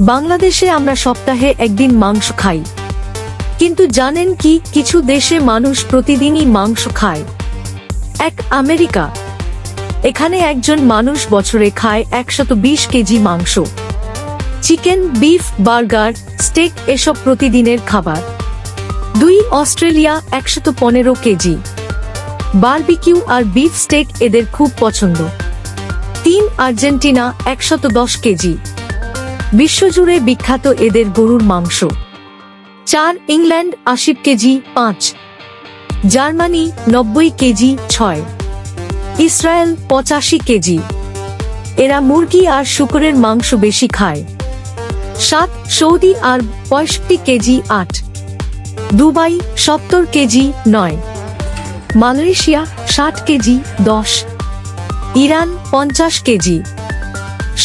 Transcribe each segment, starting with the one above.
বাংলাদেশে আমরা সপ্তাহে একদিন মাংস খাই। কিন্তু জানেন কি, কিছু দেশে মানুষ প্রতিদিনই মাংস খায়। এক আমেরিকা। এখানে একজন মানুষ বছরে খায় একশত বিশ কেজি মাংস। চিকেন, বিফ, বার্গার, স্টেক এসব প্রতিদিনের খাবার। দুই, অস্ট্রেলিয়া, একশত পনেরো কেজি। বারবিকিউ আর বিফ স্টেক এদের খুব পছন্দ। তিন, আর্জেন্টিনা, একশত দশ কেজি। বিশ্বজুড়ে বিখ্যাত এদের গরুর মাংস। চার ইংল্যান্ড আশি কেজি, পাঁচ। জার্মানি নব্বই কেজি, ছয়। ইসরায়েল পঁচাশি কেজি। এরা মুরগি আর শুকরের মাংস বেশি খায়। সাত সৌদি আর পঁয়ষট্টি কেজি, আট। দুবাই সত্তর কেজি, নয়। মালয়েশিয়া ষাট কেজি, দশ। ইরান পঞ্চাশ কেজি।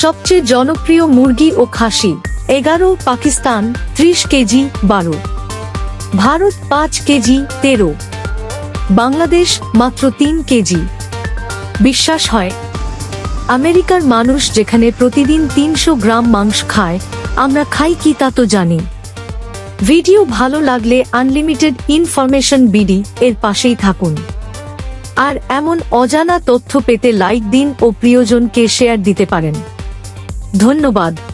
সবচেয়ে জনপ্রিয় মুরগি ও খাসি, এগারো পাকিস্তান, ত্রিশ কেজি, বারো। ভারত পাঁচ কেজি, তেরো। বাংলাদেশ মাত্র তিন কেজি। বিশ্বাস হয়, আমেরিকার মানুষ যেখানে প্রতিদিন তিনশো গ্রাম মাংস খায়, আমরা খাই কি তা তো জানি। ভিডিও ভালো লাগলে আনলিমিটেড ইনফরমেশন বিডি এর পাশেই থাকুন। আর এমন অজানা তথ্য পেতে লাইক দিন ও প্রিয়জনকে শেয়ার দিতে পারেন। ধন্যবাদ।